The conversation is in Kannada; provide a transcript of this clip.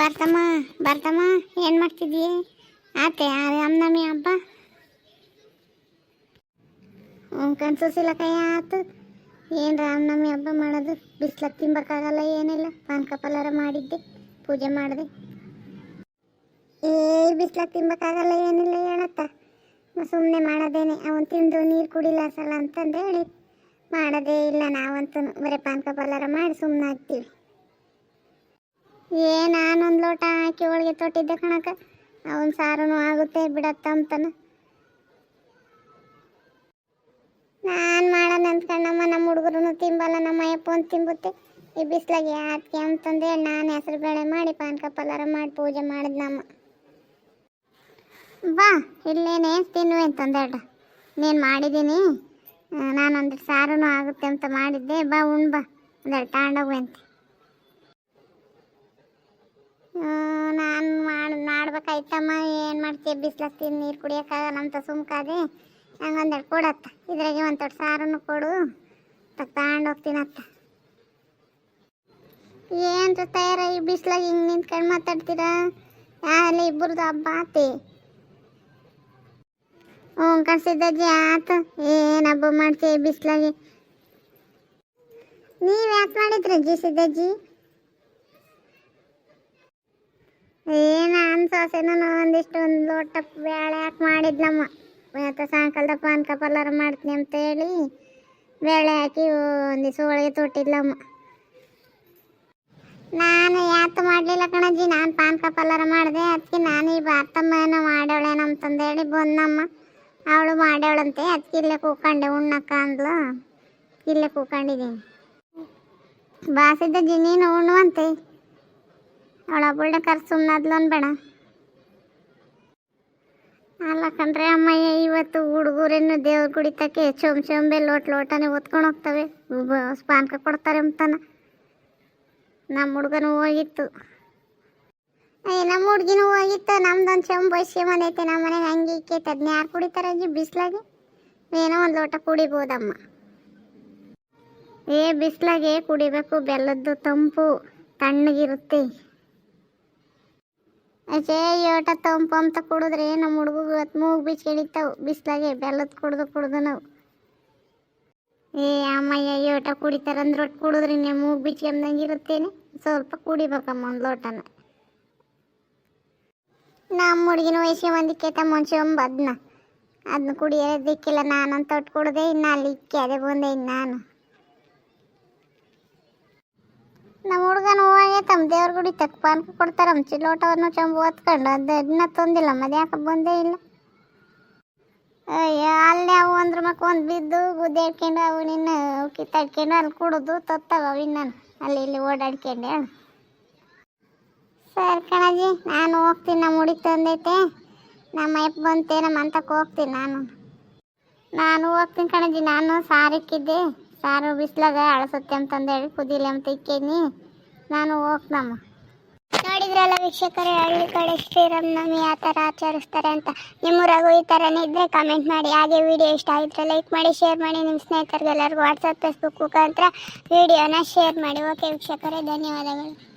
ಬರ್ತಮ್ಮ ಬರ್ತಮ್ಮ, ಏನು ಮಾಡ್ತಿದ್ದೀ? ಆತೆ ರಾಮನವಮಿ ಹಬ್ಬ? ಕನ್ಸೂಸಿಲ್ಲ ಕೈ ಆತು? ಏನು ರಾಮನವಮಿ ಹಬ್ಬ ಮಾಡೋದು? ಬಿಸ್ಲಕ್ಕೆ ತಿನ್ಬೇಕಾಗಲ್ಲ ಏನಿಲ್ಲ. ಪಾನ್ ಪಲಾರ ಮಾಡಿದ್ದೆ, ಪೂಜೆ ಮಾಡಿದೆ. ಏ ಬಿಸ್ಲಕ್ಕೆ ತಿನ್ಬೇಕಾಗಲ್ಲ ಏನಿಲ್ಲ ಹೇಳತ್ತ. ಸುಮ್ಮನೆ ಮಾಡೋದೇನೆ. ಅವನು ತಿಂದು ನೀರು ಕುಡಿಲ್ಲ ಸಲ ಅಂತಂದು ಹೇಳಿ. ಮಾಡೋದೇ ಇಲ್ಲ ನಾವಂತೂ ಬರೀ ಪಾನ್ ಪಲಾರ ಮಾಡಿ ಸುಮ್ಮನೆ ಆಗ್ತೀವಿ ಏ, ನಾನೊಂದು ಲೋಟ ಹಾಕಿ ಒಳಗೆ ತೊಟ್ಟಿದ್ದೆ ಕಣಕ ಅವನ ಸಾರೂ ಆಗುತ್ತೆ ಬಿಡತ್ತ ಅಂತಾನ. ನಾನು ಮಾಡೋಣ ಅಂದ್ಕೊಂಡಮ್ಮ ನಮ್ಮ ಹುಡುಗರು ತಿಂಬಲ್ಲ, ನಮ್ಮ ಅಯ್ಯಪ್ಪ ಒಂದು ತಿಂಬುತ್ತೆ. ಈ ಬಿಸ್ಲಾಗೆ ಯಾಕೆ ಅಂತಂದೆ ನಾನು ಹೆಸರು ಬೇಳೆ ಮಾಡಿ ಪಾನಕ ಮಾಡಿ ಪೂಜೆ ಮಾಡಿದ್ನಮ್ಮ ಬಾ, ಇಲ್ಲೇನೆ ತಿನ್ನುವೆ ಅಂತಂದೇಳ ನೀನು ಮಾಡಿದ್ದೀನಿ ನಾನೊಂದು ಸಾರೂ ಆಗುತ್ತೆ ಅಂತ ಮಾಡಿದ್ದೆ. ಬಾ ಉಣ್ಬಾ ಒಂದೆರಡು ತಗೊಂಡೋಗುವೆ ಅಂತ. ನಾನು ಮಾಡಿ, ಮಾಡ್ಬೇಕಾಯ್ತಮ್ಮ. ಏನು ಮಾಡ್ತೀಯ? ಬಿಸ್ಲಾಗ ತಿಂದು ನೀರು ಕುಡಿಯೋಕ್ಕಾಗಲ್ಲ ಅಂತ ಸುಮ್ಕಾದೆ. ನಂಗೆ ಒಂದೆರಡು ಕೊಡತ್ತ. ಇದ್ರಾಗೆ ಒಂದು ತೊಟ್ಟು ಸಾರನ್ನು ಕೊಡು ತಗೊಂಡು ಹೋಗ್ತೀನತ್ತ ಏನು ತಯಾರ, ಈ ಬಿಸ್ಲಾಗ ಹಿಂಗೆ ನಿಂತ್ಕೊಂಡು ಮಾತಾಡ್ತೀರಾ? ಯಾರೆಲ್ಲ ಇಬ್ಬರದು ಹಬ್ಬ ಆತಿ? ಹ್ಞೂ ಕಳ್ಸಿದ್ದಜ್ಜಿ ಆತ. ಏನು ಹಬ್ಬ ಮಾಡ್ತೀಯ ಬಿಸ್ಲಾಗೆ? ನೀವು ಯಾಕೆ ಮಾಡಿದ್ರಿ ಅಜ್ಜಿ? ಸಿದ್ದಜ್ಜಿ ಏನ ಅನ್ಸೋಸೆನ ಒಂದಿಷ್ಟು ಒಂದು ಲೋಟ ಬೇಳೆ ಹಾಕಿ ಮಾಡಿದ್ಲಮ್ಮ ಇವತ್ತು ಸಾಯಂಕಾಲದ ಪಾನಕ ಪಲಾರ ಮಾಡ್ತೀನಿ ಅಂತ ಹೇಳಿ ಬೇಳೆ ಹಾಕಿ ಒಂದಿವ್ಸ ಹೋಳಿಗೆ ತೊಟ್ಟಿದ್ಲಮ್ಮ. ನಾನು ಯಾತು ಮಾಡಲಿಲ್ಲ ಕಣಜ್ಜಿ, ನಾನು ಪಾನಕ ಪಲಾರ ಮಾಡಿದೆ. ಅದಕ್ಕೆ ನಾನು ಈ ಬಾತಮ್ಮ ಏನೋ ಮಾಡ್ಯವಳೇನೋ ಅಂತಂದೇಳಿ ಬಂದಮ್ಮ. ಅವಳು ಮಾಡ್ಯಾಳಂತೆ ಅದಕ್ಕೆ ಇಲ್ಲೇ ಕೂಕೊಂಡೆ ಉಣ್ಣಕ್ಕ ಅಂದ್ಲು. ಇಲ್ಲೇ ಕೂಕೊಂಡಿದ್ದೀನಿ. ಬಾಸಿದ್ದ ನೀನು ಉಣ್ಣುವಂತೆ. ಅವಳ ಕರ್ ಸುಮ್ಮನದ್ಲೊಂದು ಬೇಡ. ಅಲ್ಲ ಕಂಡ್ರೆ ಅಮ್ಮಯ್ಯ, ಇವತ್ತು ಹುಡುಗರೇನು ದೇವ್ರ ಕುಡಿತಕ್ಕೆ ಚೊಂಬ್ ಚೊಂಬೆ ಲೋಟ ಲೋಟನೆ ಒತ್ಕೊಂಡು ಹೋಗ್ತವೆ. ಸ್ಪಾನ್ಕ ಪಾನಕ ಕೊಡ್ತಾರೆ ಅಂತಾನ. ನಮ್ಮ ಹುಡುಗನು ಹೋಗಿತ್ತು ಅಯ್ಯ ನಮ್ಮ ಹುಡುಗಿನೂ ಹೋಗಿತ್ತು ನಮ್ದೊಂದು ಚೊಂಬು ಐತೆ ನಮ್ಮ ಮನೆಗೆ ಹಂಗೆ ಇಕ್ಕೈತೆ ಅದನ್ನ ಯಾರು ಕುಡಿತಾರೆ ಅಜ್ಜಿ ಬಿಸ್ಲಾಗೆ? ಏನೋ ಒಂದು ಲೋಟ ಕುಡಿಬೋದಮ್ಮ. ಏ, ಬಿಸ್ಲಾಗೆ ಕುಡಿಬೇಕು. ಬೆಲ್ಲದ್ದು ತಂಪು. ತಣ್ಣಗಿರುತ್ತೆ. ಅಜ್ಜೆ ಯೋಟ ತಂಪು ಅಂತ ಕುಡಿದ್ರೆ ನಮ್ಮ ಹುಡುಗ ಇವತ್ತು ಮೂಗು ಬಿಚ್ಕೊಂಡಿತ್ತಾವು ಬಿಸ್ಲಾಗೆ ಬೆಲ್ಲದ ಕುಡ್ದು ಕುಡ್ದು ನಾವು. ಏ ಅಮ್ಮಯ್ಯ ಯೋಟ ಕುಡಿತಾರಂದ್ರೆ ಒಟ್ಟು ಕುಡಿದ್ರೆ ನಿಮ್ಮ ಮೂಗು ಬಿಚ್ಕೊಂಡಂಗೆ ಇರುತ್ತೇನೆ? ಸ್ವಲ್ಪ ಕುಡಿಬೇಕಮ್ಮ ಒಂದು ಲೋಟನ. ನಮ್ಮ ಹುಡುಗಿನ ವಯಸ್ಸಿಗೆ ಒಂದಕ್ಕೆ ಮುಂಚೆ ಒಂದು ಅದನ್ನ ಅದನ್ನ ಕುಡಿಯೋದಕ್ಕಿಲ್ಲ ನಾನಂತ ತೊಟ್ಟು ಕುಡ್ದೆ ಇನ್ನು ಅಲ್ಲಿ ಇಕ್ಕೆ, ಅದೇ ಬಂದೆ ಇನ್ನು ನಾನು ನಮ್ಮ ಹುಡುಗನ ಹೋಗಿ ತಮ್ಮ ದೇವ್ರ ಗುಡಿ ತಕ್ಕ ಪಾನಕ ಕೊಡ್ತಾರೆ. ಚಿಲ್ಲೋಟವನ್ನು ಚಂಬು ಹೊತ್ಕೊಂಡು ಅದು ಅದನ್ನ ತಂದಿಲ್ಲ ಮತ್ತೆ ಯಾಕೆ ಬಂದೇ ಇಲ್ಲ. ಅಯ್ಯ, ಅಲ್ಲೇ ಅವು ಅಂದ್ರ ಮಕ್ಕ ಒಂದು ಬಿದ್ದು ಗುದ್ದೆ ಹಿಡ್ಕೊಂಡು ಅವು ನಿನ್ನ ಕಿತ್ತಾಡ್ಕೊಂಡು ಅಲ್ಲಿ ಕುಡಿದು ತೊತ್ತವ ಇನ್ನು ಅಲ್ಲಿ ಇಲ್ಲಿ ಓಡಾಡ್ಕೊಂಡು. ಸರ್ ಕಣಜಿ, ನಾನು ಹೋಗ್ತೀನಿ, ನಮ್ಮ ಹುಡುಗಿ ತಂದೈತೆ. ನಮ್ಮ ಅಯ್ಯಪ್ಪ ಬಂತೆ, ನಮ್ಮ ಅಂತಕ್ಕೆ ಹೋಗ್ತೀನಿ ನಾನು. ನಾನು ಹೋಗ್ತೀನಿ ಕಣಜಿ, ನಾನು ಸಾರಿಕ್ಕಿದ್ದೆ. ಸಾರು ಬಿಸ್ಲಾಗ ಅಳಸುತ್ತೆ ಅಂತಂದೇಳಿ, ಕುದಿಲಿ ಅಂತ ಇಕ್ಕೇನಿ. ನಾನು ಹೋಗ್ನಮ್ಮ ನೋಡಿದ್ರಲ್ಲ ವೀಕ್ಷಕರೇ, ಹಳ್ಳಿ ಕಡೆ ಶ್ರೀರಾಮನವಮಿ ಯಾವ ಥರ ಆಚರಿಸ್ತಾರೆ ಅಂತ. ನಿಮ್ಮೂರಾಗೂ ಈ ಥರನೇ ಇದ್ದರೆ ಕಮೆಂಟ್ ಮಾಡಿ. ಹಾಗೆ ವಿಡಿಯೋ ಇಷ್ಟ ಆಗಿದ್ರೆ ಲೈಕ್ ಮಾಡಿ ಶೇರ್ ಮಾಡಿ. ನಿಮ್ಮ ಸ್ನೇಹಿತರಿಗೆಲ್ಲರಿಗೂ ವಾಟ್ಸಪ್ ಫೇಸ್ಬುಕ್ ಮುಖಾಂತರ ವಿಡಿಯೋನ ಶೇರ್ ಮಾಡಿ. ಓಕೆ ವೀಕ್ಷಕರೇ, ಧನ್ಯವಾದಗಳು.